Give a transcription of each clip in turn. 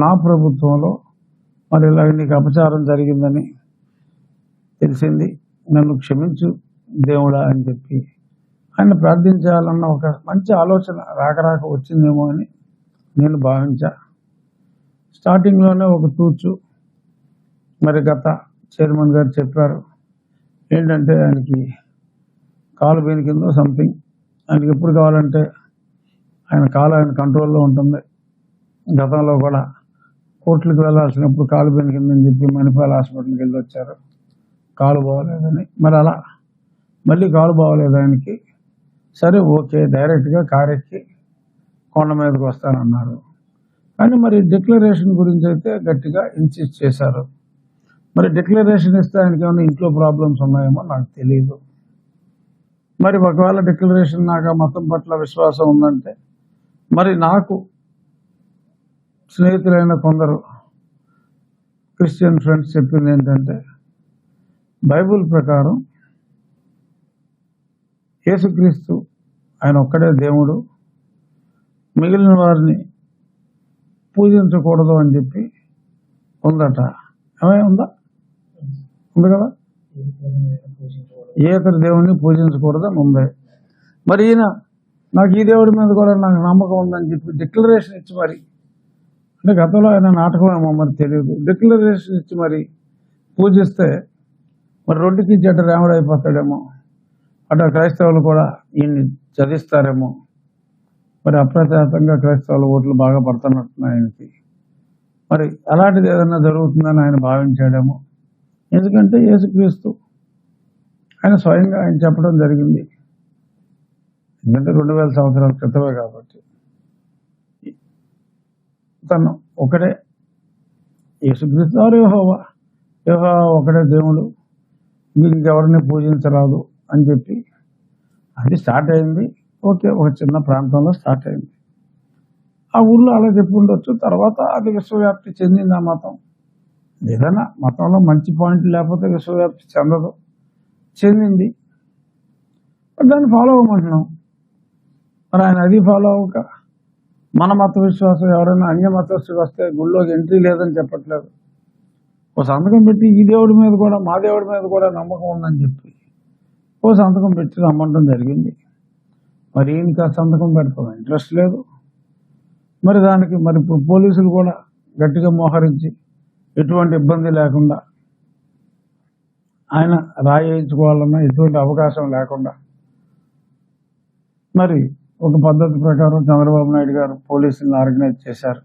నా ప్రభుత్వంలో మరి ఇలాగ నీకు అపచారం జరిగిందని తెలిసింది. నన్ను క్షమించు దేవుడా అని చెప్పి ఆయన ప్రార్థించాలన్న ఒక మంచి ఆలోచన రాక రాక వచ్చిందేమో అని నేను భావించా. స్టార్టింగ్లోనే ఒక తూచు మరి గత చైర్మన్ గారు చెప్పారు. ఏంటంటే ఆయనకి కాలు బెనికిందో సంథింగ్. ఆయనకి ఎప్పుడు కావాలంటే ఆయన కాలు ఆయన కంట్రోల్లో ఉంటుంది. గతంలో కూడా కోర్టులకు వెళ్ళాల్సినప్పుడు కాలు బెనికిందని చెప్పి మణిపాల్ హాస్పిటల్కి వెళ్ళి వచ్చారు. కాలు బాగోలేదని. మరి అలా మళ్ళీ కాలు బాగోలేదానికి సరే ఓకే డైరెక్ట్గా కారు ఎక్కి కొండ మీదకి వస్తానన్నారు. కానీ మరి డిక్లరేషన్ గురించి అయితే గట్టిగా ఇన్సిస్ట్ చేశారు. మరి డిక్లరేషన్ ఇస్తే ఆయనకి ఏమైనా ఇంట్లో ప్రాబ్లమ్స్ ఉన్నాయేమో నాకు తెలియదు మరి ఒకవేళ డిక్లరేషన్ నాకు ఆ మతం పట్ల విశ్వాసం ఉందంటే మరి నాకు స్నేహితులైన కొందరు క్రిస్టియన్ ఫ్రెండ్స్ చెప్పింది ఏంటంటే బైబిల్ ప్రకారం యేసుక్రీస్తు ఆయన ఒక్కడే దేవుడు మిగిలిన వారిని పూజించకూడదు అని చెప్పి ఉందట. ఏమై ఉందా? ఉంది కదా? ఏ ఇతర దేవుడిని పూజించకూడదని ఉంది. మరి ఈయన నాకు ఈ దేవుడి మీద కూడా నాకు నమ్మకం ఉందని చెప్పి డిక్లరేషన్ ఇచ్చి మరి అంటే గతంలో ఆయన నాటకం ఏమో మరి తెలియదు. డిక్లరేషన్ ఇచ్చి మరి పూజిస్తే మరి రొడ్డుకి చెడ్డ రాముడు అయిపోతాడేమో. అటు క్రైస్తవులు కూడా ఈయన్ని చదిస్తారేమో మరి అప్రచాతంగా క్రైస్తవుల ఓట్లు బాగా పడుతున్నట్టున్నాయి ఆయనకి. మరి అలాంటిది ఏదైనా జరుగుతుందని ఆయన భావించాడేమో. ఎందుకంటే యేసుక్రీస్తు ఆయన స్వయంగా ఆయన చెప్పడం జరిగింది. ఎందుకంటే రెండు వేల సంవత్సరాల క్రితమే కాబట్టి. తను ఒకడే యేసుక్రీస్తు వారు యెహోవా ఒకడే దేవుడు. ఇంకెవరిని పూజించరాదు అని చెప్పి అది స్టార్ట్ అయింది. ఓకే ఒక చిన్న ప్రాంతంలో స్టార్ట్ అయింది. ఆ ఊర్లో అలా చెప్పి ఉండొచ్చు. తర్వాత అది విశ్వవ్యాప్తి చెందింది ఆ మతం. ఏదైనా మతంలో మంచి పాయింట్ లేకపోతే విశ్వవ్యాప్తి చెందదు. చెందింది. దాన్ని ఫాలో అవ్వమంటున్నాం. మరి ఆయన అది ఫాలో అవ్వక మన మత విశ్వాసం ఎవరైనా అన్య మతస్థుడు వస్తే గుళ్ళోకి ఎంట్రీ లేదని చెప్పట్లేదు. ఓ సంతకం పెట్టి ఈ దేవుడి మీద కూడా మా దేవుడి మీద కూడా నమ్మకం ఉందని చెప్పి ఓ సంతకం పెట్టి రమ్మంటం జరిగింది. మరి ఈయనకి ఆ సంతకం పెడతాం ఇంట్రెస్ట్ లేదు. మరి దానికి మరి పోలీసులు కూడా గట్టిగా మోహరించి ఎటువంటి ఇబ్బంది లేకుండా ఆయన రాయించుకోవాలన్నా ఎటువంటి అవకాశం లేకుండా మరి ఒక పద్ధతి ప్రకారం చంద్రబాబు నాయుడు గారు పోలీసులను ఆర్గనైజ్ చేశారు.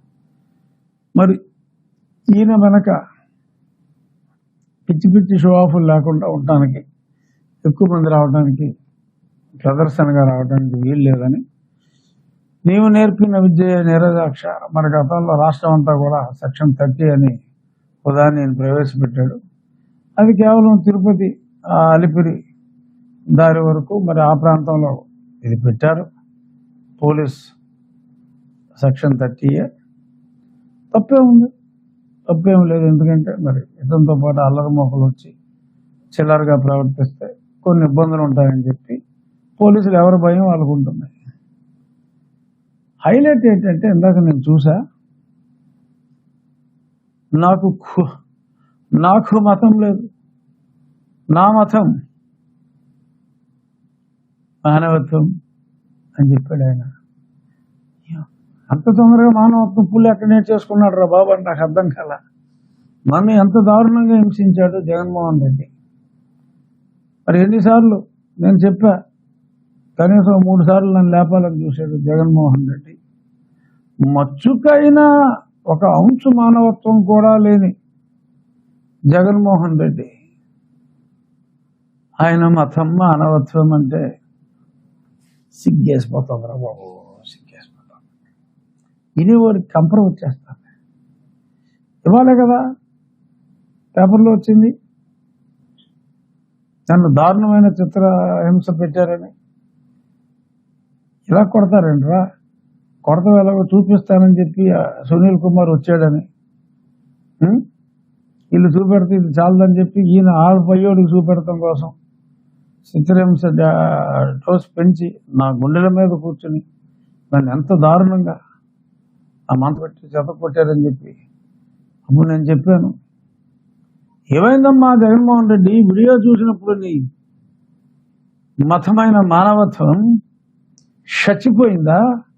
మరి ఈయన వెనక పిచ్చి పిచ్చి షో ఆఫ్లు లేకుండా ఉండటానికి ఎక్కువ మంది రావడానికి ప్రదర్శనగా రావడానికి వీలు లేదని నీవు నేర్పిన విద్య నిరదాక్ష మన గతంలో రాష్ట్రం అంతా కూడా సెక్షన్ థర్టీ అని ఉదాహరణ నేను ప్రవేశపెట్టాడు. అది కేవలం తిరుపతి ఆ అలిపిరి దారి వరకు మరి ఆ ప్రాంతంలో ఇది పెట్టారు. పోలీస్ సెక్షన్ థర్టీ తప్పే ఉంది. తప్పేం లేదు. ఎందుకంటే మరి ఇతనితో పాటు అల్లరి మొక్కలు వచ్చి చిల్లరగా ప్రవర్తిస్తే కొన్ని ఇబ్బందులు ఉంటాయని చెప్పి పోలీసులు ఎవరి భయం వాళ్ళకు ఉంటుంది. హైలైట్ ఏంటంటే ఇందాక నేను చూసా నాకు నాకు మతం లేదు. నా మతం మానవత్వం అని చెప్పాడు ఆయన. అంత తొందరగా మానవత్వం పుల్లి ఎక్కడ నేర్చేసుకున్నాడు రా బాబు నాకు అర్థం కాల. నన్ను ఎంత దారుణంగా హింసించాడు జగన్మోహన్ రెడ్డి. మరి ఎన్నిసార్లు నేను చెప్పా కనీసం మూడు సార్లు నన్ను లేపాలని చూశాడు జగన్మోహన్ రెడ్డి. మచ్చుకైనా ఒక అంశు మానవత్వం కూడా లేని జగన్మోహన్ రెడ్డి. ఆయన మతం మానవత్వం అంటే సిగ్గేసిపోతుందిరా బాబు సిగ్గేసిపోతుంది ఇది వాడికి కంపర వచ్చేస్తుంది ఇవ్వాలే కదా? పేపర్లో వచ్చింది. నన్ను దారుణమైన చిత్ర హింస పెట్టారని. ఇలా కొడతారండి రా. ఎలాగో చూపిస్తానని చెప్పి సునీల్ కుమార్ వచ్చాడని. వీళ్ళు చూపెడితే ఇది చాలదని చెప్పి ఈయన ఆరు పయ్యోడికి చూపెడతాం కోసం. చిత్రహింస డోస్ పెంచి నా గుండెల మీద కూర్చుని నన్ను ఎంత దారుణంగా ఆ మంత పెట్టి చెత్త కొట్టారని చెప్పి అప్పుడు నేను చెప్పాను. ఏమైందమ్మా జగన్మోహన్ రెడ్డి? వీడియో చూసినప్పుడు నీ మతమైన మానవత్వం చచ్చిపోయిందా?